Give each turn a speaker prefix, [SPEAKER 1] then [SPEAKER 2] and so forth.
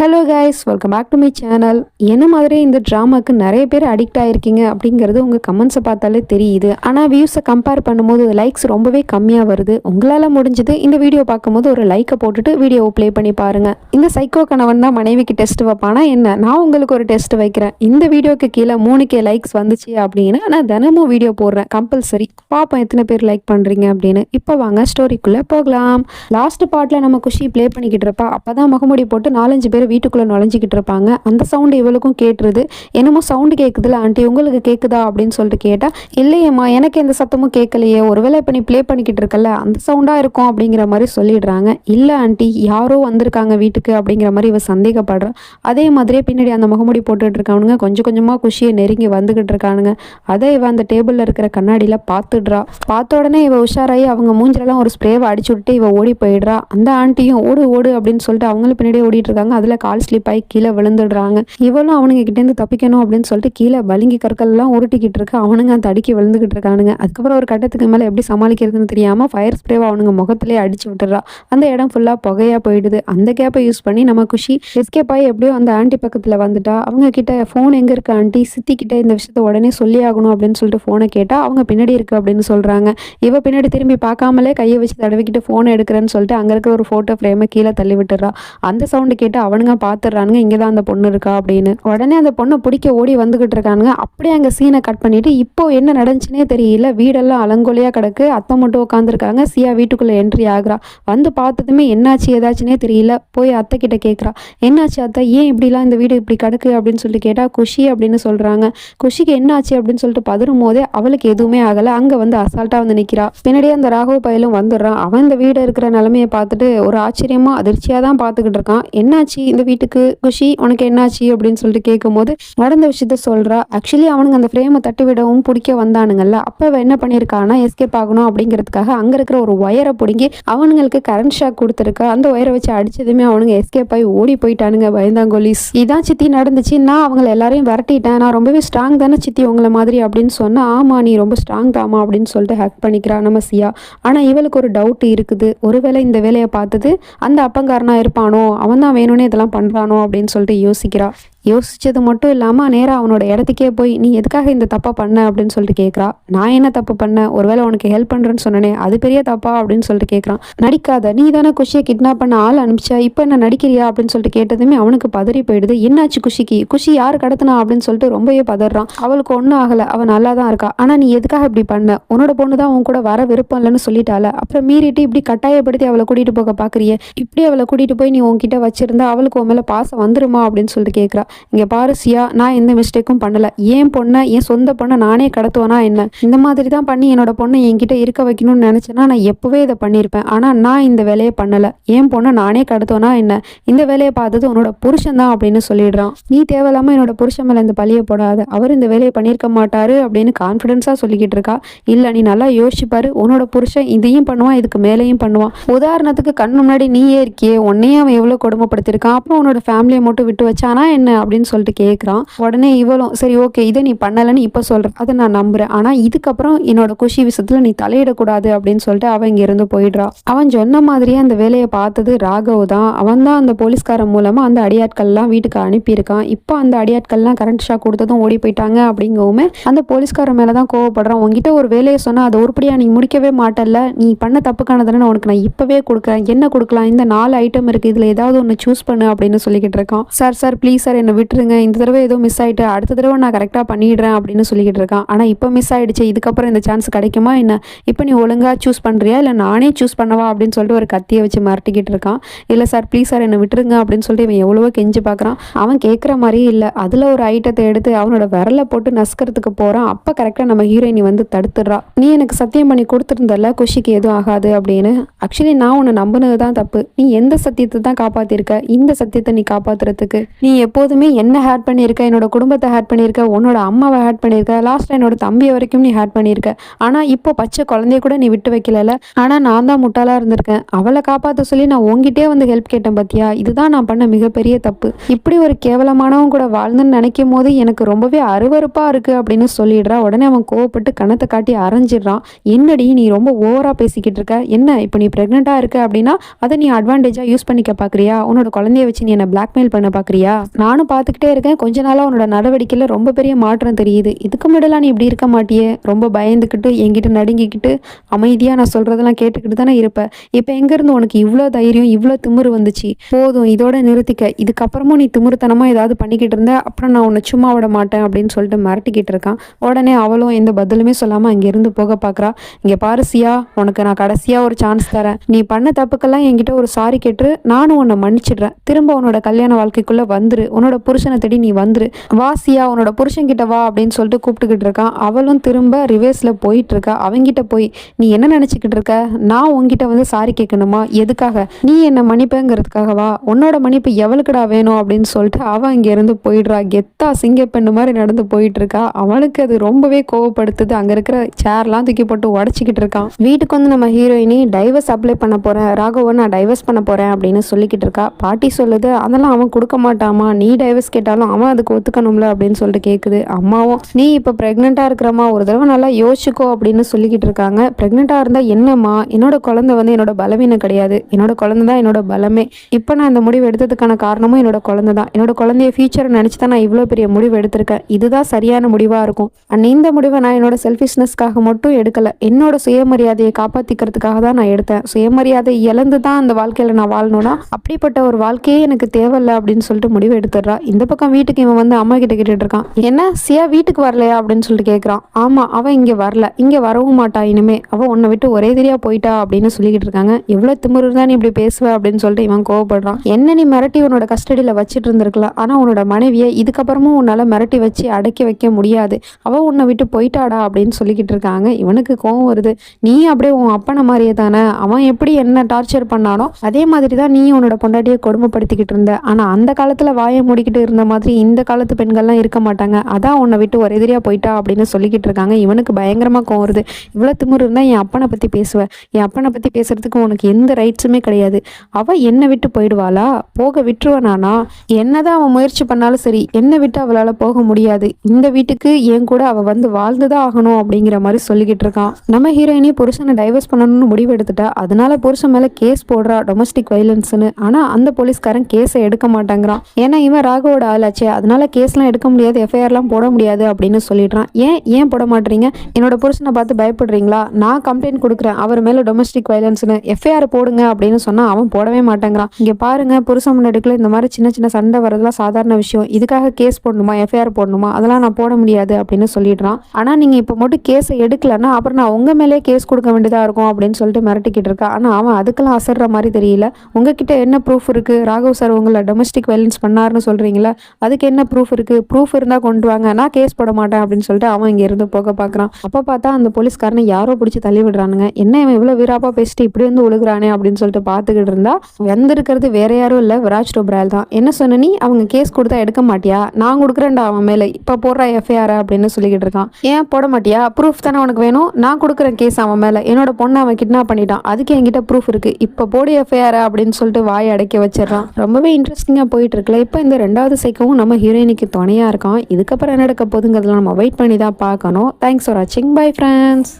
[SPEAKER 1] Hello guys welcome back to my channel என்ன மாதிரி இந்த ட்ராமாக்கு நிறைய பேர் அடிக்ட் ஆகிருக்கீங்க அப்படிங்கிறது உங்கள் கமெண்ட்ஸை பார்த்தாலே தெரியுது. ஆனால் வியூஸை கம்பேர் பண்ணும்போது லைக்ஸ் ரொம்பவே கம்மியாக வருது. உங்களால் முடிஞ்சது இந்த வீடியோ பார்க்கும்போது ஒரு லைக்கை போட்டுட்டு வீடியோவை ப்ளே பண்ணி பாருங்கள் இந்த சைக்கோ கணவன் தான் மனைவிக்கு டெஸ்ட் வைப்பானா என்ன? நான் உங்களுக்கு ஒரு டெஸ்ட் வைக்கிறேன். இந்த வீடியோக்கு கீழே மூணு கே லைக்ஸ் வந்துச்சு அப்படின்னா நான் தினமும் வீடியோ போடுறேன். கம்பல்சரி பார்ப்போம் எத்தனை பேர் லைக் பண்ணுறீங்க அப்படின்னு. இப்போ வாங்க ஸ்டோரிக்குள்ளே போகலாம். லாஸ்ட் பார்ட்டில் நம்ம குஷி ப்ளே பண்ணிக்கிட்டு இருப்பா. அப்போ தான் முகமுடி போட்டு நாலஞ்சு பேர் வீட்டுக்குள்ளே நுழைஞ்சிக்கிட்டு இருப்பாங்க. அந்த சவுண்டு இவளுக்கும் கேட்டுருது. என்னமோ சவுண்டு கேட்குதுல ஆண்டி உங்களுக்கு கேட்குதா அப்படின்னு சொல்லிட்டு கேட்டால் இல்லையேம்மா எனக்கு எந்த சத்தமும் கேட்கலையே ஒருவேளை இப்போ நீ ப்ளே பண்ணிக்கிட்டு இருக்கல அந்த சவுண்டாக இருக்கும் அப்படிங்கிற மாதிரி சொல்லிடுறாங்க. இல்லை ஆண்டி யாரோ வந்திருக்காங்க வீட்டுக்கு அப்படிங்கிற மாதிரி இவ சந்தேகப்படுறா. அதே மாதிரியே பின்னாடி அந்த முகமுடி போட்டுட்டு இருக்கவனுங்க கொஞ்சம் கொஞ்சமாக குஷியை நெருங்கி வந்துக்கிட்டு இருக்கானுங்க. அதை இவ அந்த டேபிளில் இருக்கிற கண்ணாடியில் பார்த்துடுறா. பார்த்த உடனே இவ உஷாராகி அவங்க மூஞ்சிலலாம் ஒரு ஸ்ப்ரேவை அடிச்சு விட்டு இவ ஓடி போயிடுறா. அந்த ஆண்டியும் ஓடு ஓடு அப்படின்னு சொல்லிட்டு அவங்களும் பின்னாடியே ஓடிட்டு இருக்காங்க. அதில் கால் ஸ்லிப் ஆகி கீழே விழுந்துடுறாங்க. இவளும் அவனுங்க கிட்டேருந்து தப்பிக்கணும் அப்படின்னு சொல்லிட்டு கீழே வலிங்கி கற்கள்லாம் உருட்டிக்கிட்டு இருக்கு. அவனுங்க அந்த அடிக்கி விழுந்துக்கிட்டு இருக்கானுங்க. அதுக்கப்புறம் ஒரு கட்டத்துக்கு மேலே எப்படி சமாளிக்கிறதுன்னு தெரியாமல் ஃபயர் ஸ்ப்ரேவை அவனுங்க முகத்திலே அடிச்சு விட்டுறா. அந்த இடம் ஃபுல்லாக புகையாக போயிடுது. அந்த கேப்பை யூஸ் பண்ணி நம்ம குஷி எஸ்கேப் ஆகி எப்படியோ அந்த ஆண்டி பக்கத்தில் வந்துட்டா. அவங்க கிட்ட ஃபோன் எங்கே இருக்கு ஆண்டி சித்தி கிட்ட இந்த விஷயத்த உடனே சொல்லி ஆகணும் அப்படின்னு சொல்லிட்டு ஃபோனை கேட்டால் அவங்க பின்னாடி இருக்கு அப்படின்னு சொல்கிறாங்க இவ பின்னாடி திரும்பி பார்க்காமலே கையை வச்சு தடவிக்கிட்டு ஃபோனை எடுக்கிறேன்னு சொல்லிட்டு அங்கே இருக்கிற ஒரு ஃபோட்டோ ஃப்ரேமை கீழே தள்ளி விட்டுறா. அந்த சவுண்டு கேட்டு அவனுங்க பார்த்துடுறானுங்க இங்கே தான் அந்த பொண்ணு இருக்கா அப்படின்னு. உடனே அந்த பொண்ணை பிடிக்க ஓடி வந்துக்கிட்டு இருக்கானுங்க. அப்படியே அங்கே சீனை கட் பண்ணிட்டு இப்போ என்ன நடந்துச்சுனே தெரியல. வீடெல்லாம் அலங்கொலியாக கிடக்கு. அத்தை மட்டும் உட்காந்துருக்காங்க சியா வீட்டுக்குள்ளே என்ட்ரி ஆகுறா. வந்து பார்த்ததுமே என்னாச்சு ஏதாச்சுனே தெரியல. போய் அத்தை கிட்ட கேட்குறா என்னாச்சு அத்தை? ஏன் இப்படிலாம் இந்த வீடு இப்படி கிடக்கு? அப்படின்னு சொல்லிட்டு கேட்டால் குஷி அப்படின்னு சொல்கிறாங்க குஷிக்கு என்னாச்சு அப்படின்னு சொல்லிட்டு பதறும் போதே அவளுக்கு எதுவுமே ஆகலை. அங்கே வந்து அசால்ட்டாக வந்து நிற்கிறா பின்னாடியே அந்த ராகவ பயலும் வந்துடுறான். அவன் இந்த வீடு இருக்கிற நிலமையை பார்த்துட்டு ஒரு ஆச்சரியமாக அதிர்ச்சியாக தான் பார்த்துக்கிட்டு இருக்கான். என்னாச்சு? இந்த வீட்டுக்கு குஷி உனக்கு என்னாச்சு? அப்படின்னு சொல்லிட்டு கேட்கும்போது நடந்த விஷயத்த சொல்கிறா ஆக்சுவலி அவனுங்க அந்த ஃப்ரேமை தட்டி விடவும் பிடிக்க வந்தானுங்கல்ல. அப்போ என்ன பண்ணிருக்கானா எஸ்கேப் ஆகணும் அப்படிங்கிறதுக்காக அங்கே இருக்கிற ஒரு ஒயரை பிடுங்கி அவனுங்களுக்கு கரண்ட் ஷாக் கொடுத்துருக்கா. அந்த ஒயரை வச்சு அடிச்சதுமே அவனுங்க எஸ்கேப் ஆகி ஓடி போயிட்டானுங்க பயந்தாங்கோலிஸ். இதான் சித்தி நடந்துச்சு. நான் அவங்கள எல்லாரையும் விரட்டிட்டேன். நான் ரொம்பவே ஸ்ட்ராங் தானே சித்தி உங்களை மாதிரி அப்படின்னு சொன்னா ஆமா நீ ரொம்ப ஸ்ட்ராங் தாமா அப்படின்னு சொல்லிட்டு ஹேக் பண்ணிக்கிறா நம்ம சியா ஆனால் இவளுக்கு ஒரு டவுட் இருக்குது. ஒருவேளை இந்த வேலையை பார்த்தது அந்த அப்பங்காரனா இருப்பானோ? அவன் தான் வேணும்னே இதெல்லாம் பண்ணுறானோ அப்படின்னு சொல்லிட்டு யோசிக்கிறா. யோசிச்சது மட்டும் இல்லாமல் நேராக அவனோட இடத்துக்கே போய் நீ எதுக்காக இந்த தப்பை பண்ண? அப்படின்னு சொல்லிட்டு கேட்குறா நான் என்ன தப்பு பண்ணேன் ஒருவேளை உனக்கு ஹெல்ப் பண்ணுறேன்னு சொன்னனே அது பெரிய தப்பா? அப்படின்னு சொல்லிட்டு கேட்குறான் நடிக்காத நீ தானே குஷியை கிட்னாப் பண்ண ஆள் அனுப்பிச்சா? இப்போ என்ன நடிக்கிறியா? அப்படின்னு சொல்லிட்டு கேட்டதுமே அவனுக்கு பதறி போயிடுது. என்னாச்சு குஷிக்கு? குஷி யார் கடத்தினா? அப்படின்னு சொல்லிட்டு ரொம்பவே பதறான். அவளுக்கு ஒன்றும் ஆகலை. அவன் நல்லா தான் இருக்கா. ஆனால் நீ எதுக்காக இப்படி பண்ண? உன்னோட பொண்ணு தான் உன் கூட வர விருப்பம் இல்லைன்னு சொல்லிட்டால. அப்புறம் மீறிட்டு இப்படி கட்டாயப்படுத்தி அவளை கூட்டிகிட்டு போக பார்க்குறியே இப்படி அவளை கூட்டிகிட்டு போய் நீ உன்கிட்ட வச்சிருந்தா அவளுக்கு உன் மேலே பாசம் வந்துருமா? அப்படின்னு சொல்லிட்டு கேட்குறா இங்கே பாரு சியா நான் எந்த மிஸ்டேக்கும் பண்ணல. என் பொண்ணை என் சொந்த பொண்ணை நானே கடத்துவேனா என்ன? இந்த மாதிரி தான் பண்ணி என்னோட பொண்ணை என்கிட்ட இருக்க வைக்கணும்னு நினச்சேன்னா நான் எப்போவே இதை பண்ணியிருப்பேன். ஆனால் நான் இந்த வேலையை பண்ணலை. என் பொண்ணை நானே கடத்துவேனா என்ன? இந்த வேலையை பார்த்தது உன்னோட புருஷன் தான் அப்படின்னு சொல்லிடுறான். நீ தேவையில்லாமல் என்னோட புருஷன் மேலே இந்த பழியை போடாத. அவர் இந்த வேலையை பண்ணியிருக்க மாட்டாரு அப்படின்னு கான்ஃபிடென்ஸாக சொல்லிக்கிட்டு இருக்கா. இல்லை நீ நல்லா யோசிச்சுப்பாரு. உன்னோட புருஷன் இதையும் பண்ணுவான் இதுக்கு மேலேயும் பண்ணுவான். உதாரணத்துக்கு கண் முன்னாடி நீயே இருக்கியே. உன்னையே அவன் எவ்வளோ கொடுமைப்படுத்திருக்கான் அப்புறம் உன்னோட ஃபேமிலியை மட்டும் விட்டு வச்சானா என்ன? அப்படின்னு சொல்லிட்டு கேட்குறான் உடனே இவளும் சரி ஓகே இதை நீ பண்ணலைன்னு இப்போ சொல்கிறேன் அதை நான் நம்புறேன். ஆனால் இதுக்கப்புறம் என்னோட குஷி விஷயத்தில் நீ தலையிடக்கூடாது அப்படின்னு சொல்லிட்டு அவன் இங்கேருந்து போயிடுறா. அவன் சொன்ன மாதிரியே அந்த வேலையை பார்த்தது ராகவ் தான். அவன் தான் அந்த போலீஸ்காரன் மூலமாக அந்த அடியாட்கள்லாம் வீட்டுக்கு அனுப்பியிருக்கான். இப்போ அந்த அடியாட்கள்லாம் கரண்ட் ஷாக் கொடுத்ததும் ஓடி போயிட்டாங்க அப்படிங்கவுமே அந்த போலீஸ்காரன் மேலே தான் கோவப்படுறான். உங்ககிட்ட ஒரு வேலையை சொன்னால் அதை உருப்படியாக நீ முடிக்கவே மாட்டல்ல. நீ பண்ண தப்புக்கானதுன்னு உனக்கு நான் இப்போவே கொடுக்குறேன். என்ன கொடுக்கலாம்? இந்த நாலு ஐட்டம் இருக்குது இதில் ஏதாவது ஒன்று சூஸ் பண்ணு அப்படின்னு சொல்லிக்கிட்டு இருக்கான். சார் சார் ப்ளீஸ் சார் என்ன விட்டுருங்க இந்த தடவை ஏதோ மிஸ் ஆயிட்டு அடுத்த தடவை நான் கரெக்டாக பண்ணிடுறேன் அப்படின்னு சொல்லிக்கிட்டு இருக்கான். ஆனால் இப்போ மிஸ் ஆயிடுச்சு இதுக்கப்புறம் இந்த சான்ஸ் கிடைக்குமா என்ன? இப்போ நீ ஒழுங்காக சூஸ் பண்ணுறியா இல்லை நானே சூஸ் பண்ணவா? அப்படின்னு சொல்லிட்டு ஒரு கத்தியை வச்சு மிரட்டிக்கிட்டு இருக்கான். இல்லை சார் ப்ளீஸ் சார் என்னை விட்டுருங்க அப்படின்னு சொல்லிட்டு இவன் எவ்வளவோ கெஞ்சி பார்க்குறான் அவன் கேட்குற மாதிரியே இல்லை. அதில் ஒரு ஐட்டத்தை எடுத்து அவனோட விரலை போட்டு நசுக்கிறதுக்கு போகிறான் அப்போ கரெக்டாக நம்ம ஹீரோயினி வந்து தடுத்துடுறா. நீ எனக்கு சத்தியம் பண்ணி கொடுத்துருந்தல குஷிக்கு எதுவும் ஆகாது அப்படின்னு. ஆக்சுவலி நான் உன்னை நம்பினது தான் தப்பு. நீ எந்த சத்தியத்தை தான் காப்பாற்றிருக்க இந்த சத்தியத்தை நீ காப்பாத்துறதுக்கு. நீ எப்போதுமே வரைக்குமே என்ன ஹேட் பண்ணியிருக்க என்னோட குடும்பத்தை ஹேட் பண்ணியிருக்க உன்னோட அம்மாவை ஹேட் பண்ணியிருக்க லாஸ்ட்டாக என்னோட தம்பியை வரைக்கும் நீ ஹேட் பண்ணியிருக்க. ஆனால் இப்போ பச்சை குழந்தைய கூட நீ விட்டு வைக்கல ஆனால் நான் தான் முட்டாளாக இருந்திருக்கேன். அவளை காப்பாற்ற சொல்லி நான் உங்ககிட்டே வந்து ஹெல்ப் கேட்டேன் பார்த்தியா இதுதான் நான் பண்ண மிகப்பெரிய தப்பு. இப்படி ஒரு கேவலமானவன் கூட வாழ்ந்துன்னு நினைக்கும் போது எனக்கு ரொம்பவே அருவருப்பாக இருக்குது அப்படின்னு சொல்லிடுறா. உடனே அவன் கோவப்பட்டு கணத்தை காட்டி அரைஞ்சிடுறான். என்னடி நீ ரொம்ப ஓவராக பேசிக்கிட்டு இருக்க? என்ன இப்போ நீ ப்ரெக்னெண்ட்டாக இருக்க அப்படின்னா அதை நீ அட்வான்டேஜாக யூஸ் பண்ணிக்க பார்க்குறியா உன்னோட குழந்தைய வச்சு நீ என்னை பிளாக்மெயில் பண்ண பார்க்குறியா நானும் பார்த்துக்கிட்டே இருக்கேன். கொஞ்ச நாளாக உன்னோட நடவடிக்கையில் ரொம்ப பெரிய மாற்றம் தெரியுது. இதுக்கு முன்னாடிலாம் நீ இப்படி இருக்க மாட்டியே? ரொம்ப பயந்துக்கிட்டு என்கிட்ட நடுங்கிக்கிட்டு அமைதியாக நான் சொல்கிறதெல்லாம் கேட்டுக்கிட்டு தானே இருப்பேன் இப்போ எங்கேருந்து உனக்கு இவ்வளோ தைரியம் இவ்வளோ திமிரு வந்துச்சு? போதும் இதோட நிறுத்திக்க. இதுக்கப்புறமும் நீ திமிருத்தனமாக ஏதாவது பண்ணிக்கிட்டு இருந்த அப்புறம் நான் உன்னை சும்மா விட மாட்டேன் அப்படின்னு சொல்லிட்டு மிரட்டிக்கிட்டு இருக்கான். உடனே அவளும் எந்த பதிலுமே சொல்லாமல் அங்கேருந்து போக பார்க்குறா இங்கே பாருசியா உனக்கு நான் கடைசியாக ஒரு சான்ஸ் தரேன். நீ பண்ண தப்புக்கெல்லாம் என்கிட்ட ஒரு சாரி கேட்டு நானும் உன்னை மன்னிச்சிடுறேன். திரும்ப உன்னோட கல்யாண வாழ்க்கைக்குள்ளே வந்துரு. உன்னோட புருஷனை தேடி நீ வந்துரு. வாசியா உன்னோட உன்னோட புருஷன்கிட்ட வா அப்படின்னு சொல்லிட்டு கூப்பிட்டுக்கிட்டு இருக்கான். அவளும் திரும்ப ரிவேர்ஸில் போயிட்டு இருக்கா. அவங்கிட்ட போய் நீ என்ன நினச்சிக்கிட்டு இருக்க? நான் உன்கிட்ட வந்து சாரி கேட்கணுமா? எதுக்காக? நீ என்ன மன்னிப்புங்கிறதுக்காகவா உன்னோட மன்னிப்பு எவளுக்குடா வேணும்? அப்படின்னு சொல்லிட்டு அவன் இங்கேருந்து போயிடுறா. கெத்தா சிங்கப்பெண்ணு மாதிரி நடந்து போயிட்டு இருக்கா. அவனுக்கு அது ரொம்பவே கோவப்படுத்துது. அங்கே இருக்கிற சேர்லாம் தூக்கி போட்டு உடச்சிக்கிட்டு இருக்கான். வீட்டுக்கு வந்து நம்ம ஹீரோயினி டைவர்ஸ் அப்ளை பண்ண போகிறேன் ராகவன் நான் டைவர்ஸ் பண்ண போகிறேன் அப்படின்னு சொல்லிக்கிட்டு இருக்கா. பாட்டி சொல்லுது அதெல்லாம் அவன் கொடுக்க மாட்டாமா நீ டைவர்ஸ் கேட்டாலும் அவன் அதுக்கு ஒத்துக்கணும்ல அப்படின்னு சொல்லிட்டு கேட்குது அம்மாவும் நீ இப்போ ப்ரெக்னெண்ட்டாக இருக்கிறம்மா ஒரு தடவை நல்லா யோசிச்சுக்கோ அப்படின்னு சொல்லிக்கிட்டு இருக்காங்க. ப்ரெக்னெண்ட்டாக இருந்தால் என்னம்மா என்னோட குழந்தை வந்து என்னோட பலவீனம் கிடையாது. என்னோட குழந்தை தான் என்னோட பலமே. இப்போ நான் இந்த முடிவு எடுத்ததுக்கான காரணமும் என்னோட குழந்தை தான். என்னோட குழந்தைய ஃபியூச்சரை நினச்சி தான் நான் இவ்வளோ பெரிய முடிவு எடுத்திருக்கேன். இதுதான் சரியான முடிவாக இருக்கும். அண்ட் இந்த முடிவை நான் என்னோட செல்ஃபிஷ்னஸ்க்காக மட்டும் எடுக்கலை. என்னோட சுயமரியாதையை காப்பாற்றிக்கிறதுக்காக தான் நான் எடுத்தேன். சுயமரியாதை இழந்து தான் அந்த வாழ்க்கையில் நான் வாழணும்னா அப்படிப்பட்ட ஒரு வாழ்க்கையே எனக்கு தேவையில்லை அப்படின்னு சொல்லிட்டு முடிவு எடுத்துடுறா இந்த பக்கம் வீட்டுக்கு இவன் வந்து அம்மா கிட்ட கேட்டுட்டு இருக்கான். என்ன? சியா வீட்டுக்கு வரலையா? அப்படின்னு சொல்லிட்டு கேட்குறான் ஆமாம் அவன் இங்கே வரல. இங்கே வரவும் மாட்டா இனிமே. அவள் உன்னை விட்டு ஒரே தெரியா போயிட்டா? அப்படின்னு சொல்லிக்கிட்டு இருக்காங்க. எவ்வளோ திமுரு தான் நீ இப்படி பேசுவ? அப்படின்னு சொல்லிட்டு இவன் கோவப்படுறான். என்ன நீ மிரட்டி உன்னோட கஸ்டடியில் வச்சுட்டு இருந்திருக்கலாம் ஆனால் உன்னோட மனைவியை இதுக்கப்புறமும் உன்னால் மிரட்டி வச்சு அடக்கி வைக்க முடியாது. அவள் உன்னை விட்டு போயிட்டாடா? அப்படின்னு சொல்லிக்கிட்டு இருக்காங்க. இவனுக்கு கோவம் வருது. நீ அப்படியே உன் அப்பனை மாதிரியே தானே? அவன் எப்படி என்ன டார்ச்சர் பண்ணானோ அதே மாதிரி தான் நீ உன்னோட பொண்டாட்டியை கொடுமைப்படுத்திக்கிட்டு இருந்த. ஆனால் அந்த காலத்தில் முடி மூடிக்கிட்டு இருந்த மாதிரி இந்த காலத்து பெண்கள்லாம் இருக்க மாட்டாங்க. அதான் உன்னை விட்டு ஒரு எதிரியாக போயிட்டா அப்படின்னு சொல்லிக்கிட்டு இருக்காங்க. இவனுக்கு பயங்கரமாக கோவம் வருது. இவ்வளோ திமிரு இருந்தால் என் அப்பனை பற்றி பேசுவேன் என் அப்பனை பற்றி பேசுறதுக்கு உனக்கு எந்த ரைட்ஸுமே கிடையாது. அவள் என்னை விட்டு போயிடுவாளா? போக விட்டுருவனானா? என்னதான் அவன் முயற்சி பண்ணாலும் சரி என்னை விட்டு அவளால் போக முடியாது. இந்த வீட்டுக்கு என் கூட அவள் வந்து வாழ்ந்துதான் ஆகணும் அப்படிங்கிற மாதிரி சொல்லிக்கிட்டு இருக்கான் நம்ம ஹீரோயினி புருஷனை டைவர்ஸ் பண்ணணும்னு முடிவு எடுத்துட்டா அதனால புருஷன் மேலே கேஸ் போடுறா டொமஸ்டிக் வைலன்ஸ்னு ஆனால் அந்த போலீஸ்காரன் கேஸை எடுக்க மாட்டேங்கிறான். ஏன்னா இவன் ராகவோட ஆளாச்சே அதனால கேஸ்லாம் எடுக்க முடியாது எஃப்ஐஆர்லாம் போட முடியாது அப்படின்னு சொல்லிடுறான். ஏன் ஏன் போட மாட்டீங்க? என்னோட புருஷனை பார்த்து பயப்படுறீங்களா? நான் கம்ப்ளைண்ட் கொடுக்குறேன். அவர் மேலே டொமஸ்டிக் வைலன்ஸ்னு எஃப்ஐஆர் போடுங்க அப்படின்னு சொன்னால் அவன் போடவே மாட்டேங்கிறான். இங்கே பாருங்க புருஷன் முன்னாடிக்குள்ள இந்த மாதிரி சின்ன சின்ன சண்டை வரதுலாம் சாதாரண விஷயம். இதுக்காக கேஸ் போடணுமா? எஃப்ஐஆர் போடணுமா? அதெல்லாம் நான் போட முடியாது அப்படின்னு சொல்லிடுறான். ஆனால் நீங்கள் இப்போ மட்டும் கேஸை எடுக்கலன்னா அப்புறம் நான் உங்கள் மேலே கேஸ் கொடுக்க வேண்டியதாக இருக்கும் அப்படின்னு சொல்லிட்டு மிரட்டிக்கிட்டு இருக்கா. ஆனால் அவன் அதுக்கெல்லாம் அசர்ற மாதிரி தெரியல. உங்ககிட்ட என்ன ப்ரூஃப் இருக்குது ராகவ் சார் உங்களை டொமஸ்டிக் வைலன்ஸ் பண்ணாருன்னு சொல்லிட்டு சொல்கிறீங்களா அதுக்கு என்ன ப்ரூஃப் இருக்கு? ப்ரூஃப் இருந்தால் கொண்டு வாங்க. நான் கேஸ் போட மாட்டேன் அப்படின்னு சொல்லிட்டு அவன் இங்கேருந்து போக பார்க்குறான். அப்போ பார்த்தா அந்த போலீஸ்காரனை யாரோ பிடிச்சி தள்ளி விடுறானுங்க. என்ன இவன் இவ்வளோ வீராப்பாக பேசிட்டு இப்படி வந்து விழுகுறானே அப்படின்னு சொல்லிட்டு பார்த்துக்கிட்டு இருந்தா வந்திருக்கிறது வேற யாரும் இல்லை விராஜ் டோப்ரால் தான். என்ன சொன்ன நீ? அவங்க கேஸ் கொடுத்தா எடுக்க மாட்டியா? நான் கொடுக்குறேன்டா அவன் மேலே. இப்போ போடுற எஃப்ஐஆர் அப்படின்னு சொல்லிக்கிட்டு இருக்கான். ஏன் போட மாட்டியா? ப்ரூஃப் தானே உனக்கு வேணும்? நான் கொடுக்குறேன் கேஸ் அவன் மேலே. என்னோட பொண்ணை அவன் கிட்னாப் பண்ணிட்டான். அதுக்கு என்கிட்ட ப்ரூஃப் இருக்கு. இப்போ போடு எஃப்ஐஆர் அப்படின்னு சொல்லிட்டு வாய் அடைக்க வச்சிடறான். ரொம்பவே இன்ட்ரெஸ்டிங்காக போயிட்டு இருக்குல்ல. இப்போ இந்த ரெண்டாவது சைக்கவும் நம்ம ஹீரோயினுக்கு துணையாக இருக்கான். இதுக்கப்புறம் என்ன நடக்க போகுதுங்கிறதுல நம்ம வெயிட் பண்ணி தான் பார்க்கணும். தேங்க்ஸ் ஃபார் வாட்சிங் பை ஃப்ரெண்ட்ஸ்